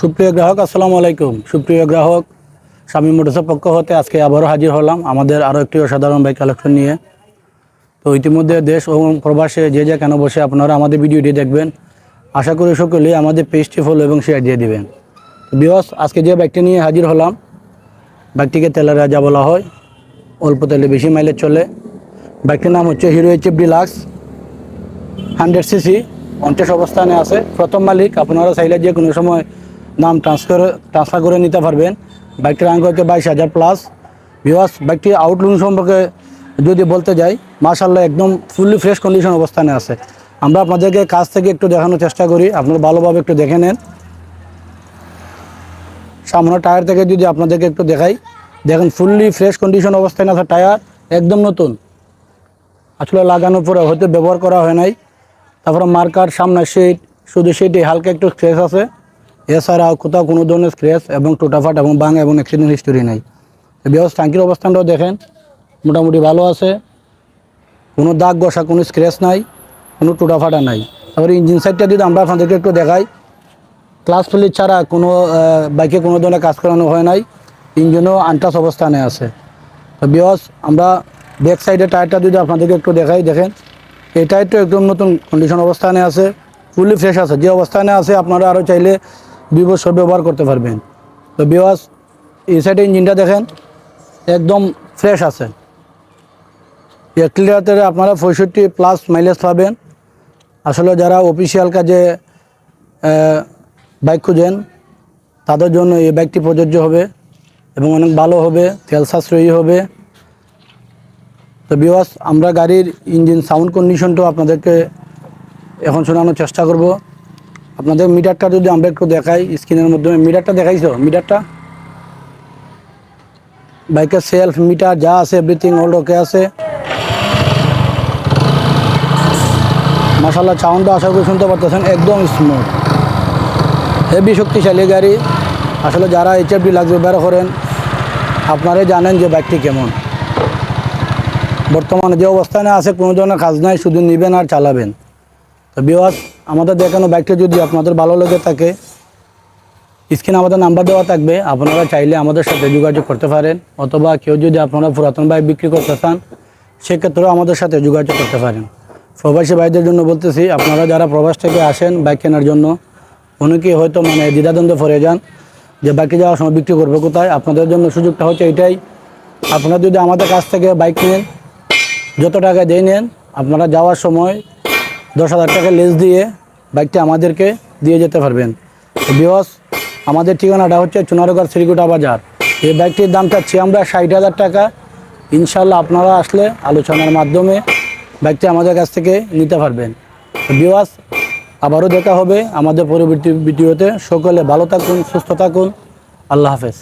সুপ্রিয় গ্রাহক, আসসালামু আলাইকুম। সুপ্রিয় গ্রাহক, স্বামী মোটরসের পক্ষ হতে আজকে আবারও হাজির হলাম আমাদের আরও একটি অসাধারণ বাইক কালেকশন নিয়ে। তো ইতিমধ্যে দেশ ও প্রবাসে যে যা কেন বসে আপনারা আমাদের ভিডিওটি দেখবেন। আশা করি সকলেই আমাদের পেজটি ফলো এবং শেয়ার দিয়ে দিবেন। বিয়স আজকে যে বাইকটি নিয়ে হাজির হলাম বাইকটিকে তেলের রাজা বলা হয়। অল্প তেলে বেশি মাইলেজ চলে। বাইকটির নাম হচ্ছে Hero H F Deluxe hundred CC পঞ্চাশ অবস্থানে আছে। প্রথম মালিক, আপনারা চাইলে যে কোনো সময় নাম ট্রান্সফার ট্রান্সফার করে নিতে পারবেন। বাইকটির র্যাঙ্ক হচ্ছে বাইশ হাজার প্লাস ভিওয়াস বাইকটি আউটলুক সম্পর্কে যদি বলতে যাই মাশাল্লাহ একদম ফুললি ফ্রেশ কন্ডিশন অবস্থানে আছে। আমরা আপনাদেরকে কাছ থেকে একটু দেখানোর চেষ্টা করি, আপনারা ভালোভাবে একটু দেখে নেন। সামনে টায়ার থেকে যদি আপনাদেরকে একটু দেখাই, দেখেন ফুললি ফ্রেশ কন্ডিশন অবস্থায় আছে টায়ার একদম নতুন। আসলে লাগানোর পরে হয়তো ব্যবহার করা হয় নাই। তারপরে মার্কার সামনে সিট শুধু সিটে হালকা একটু স্ক্র্যাচ আছে। এছাড়া কোথাও কোনো ধরনের স্ক্র্যাচ এবং টোটাফাট এবং বাং এবং অ্যাক্সিডেন্ট হিস্টোরি নাই। বিহস ট্যাঙ্কির অবস্থানটাও দেখেন, মোটামুটি ভালো আছে। কোনো দাগ বসা কোনো স্ক্র্যাচ নাই, কোনো টোটাফাটা নাই। তারপরে ইঞ্জিন সাইডটা যদি আমরা আপনাদেরকে একটু দেখাই ক্লাস প্লেট ছাড়া কোনো বাইকে কোনো ধরনের কাজ করানো হয় নাই, ইঞ্জিনও আনটাস অবস্থানে আছে। তো বিয়স আমরা ব্যাক সাইডে টায়ারটা যদি আপনাদেরকে একটু দেখাই, দেখেন, এই টায়ারটা একদম নতুন কন্ডিশন অবস্থানে আছে ফুলি ফ্রেশ আছে। যে অবস্থানে আছে, আপনারা আরও চাইলে দুই বছর ব্যবহার করতে পারবেন। তো বিওয়াস এই সাইডে ইঞ্জিনটা দেখেন, একদম ফ্রেশ আছে। এক লিটারে আপনারা পঁয়ষট্টি প্লাস মাইলেজ পাবেন। আসলে যারা অফিসিয়াল কাজে বাইক খুঁজেন, তাদের জন্য এই বাইকটি প্রযোজ্য হবে এবং অনেক ভালো হবে, তেল সাশ্রয়ী হবে। তো বিওয়াস আমরা গাড়ির ইঞ্জিন সাউন্ড কন্ডিশনটাও আপনাদেরকে এখন শোনানোর চেষ্টা করব। আপনাদের মিটারটা যদি আমরা একটু দেখাই, স্ক্রিনের মাধ্যমে মিটারটা দেখাইছো? মিটারটা? বাইকের সেলফ মিটার যা আছে এভরিথিং অল ওকে আছে। মাসাল্লাহ সাউন্ডটা আশা করি শুনতে পারতেছেন, একদম স্মুথ হেভি শক্তিশালী গাড়ি। আসলে যারা এইচএফডি লাগবে ব্যবহার করেন। আপনারাই জানেন যে বাইকটি কেমন। বর্তমানে যে অবস্থানে আছে, কোনো ধরনের কাজ নাই, শুধু নেবেন আর চালাবেন। তো বিওয়াস আমাদের দেখানো বাইকটা যদি আপনাদের ভালো লেগে থাকে, স্ক্রিনে আমাদের নাম্বার দেওয়া থাকবে, আপনারা চাইলে আমাদের সাথে যোগাযোগ করতে পারেন, অথবা কেউ যদি আপনারা পুরাতন বাইক বিক্রি করতে চান, সেক্ষেত্রেও আমাদের সাথে যোগাযোগ করতে পারেন। প্রবাসী ভাইদের জন্য বলতেছি, আপনারা যারা প্রবাস থেকে আসেন বাইক কেনার জন্য, অনেকেই হয়তো মানে দ্বিধাদ্বন্দ্বে পড়ে যান, যে বাইকে যাওয়ার সময় বিক্রি করবে কোথায়? আপনাদের জন্য সুযোগটা হচ্ছে এটাই, আপনারা যদি আমাদের কাছ থেকে বাইক নেন, যত টাকা দিয়ে নেন, আপনারা যাওয়ার সময় দশ হাজার টাকা লেস দিয়ে বাইকটা আমাদেরকে দিয়ে যেতে পারবেন। বিহস আমাদের ঠিকানাটা হচ্ছে চুনারগড় শ্রীকুটা বাজার। এই বাইকটির দাম চাচ্ছি আমরা ষাট হাজার টাকা। ইনশাল্লাহ আপনারা আসলে আলোচনার মাধ্যমে বাইকটি আমাদের কাছ থেকে নিতে পারবেন। বিওয়াস আবারও দেখা হবে আমাদের পরবর্তী ভিডিওতে। সকলে ভালো থাকুন, সুস্থ থাকুন। আল্লাহ হাফেজ।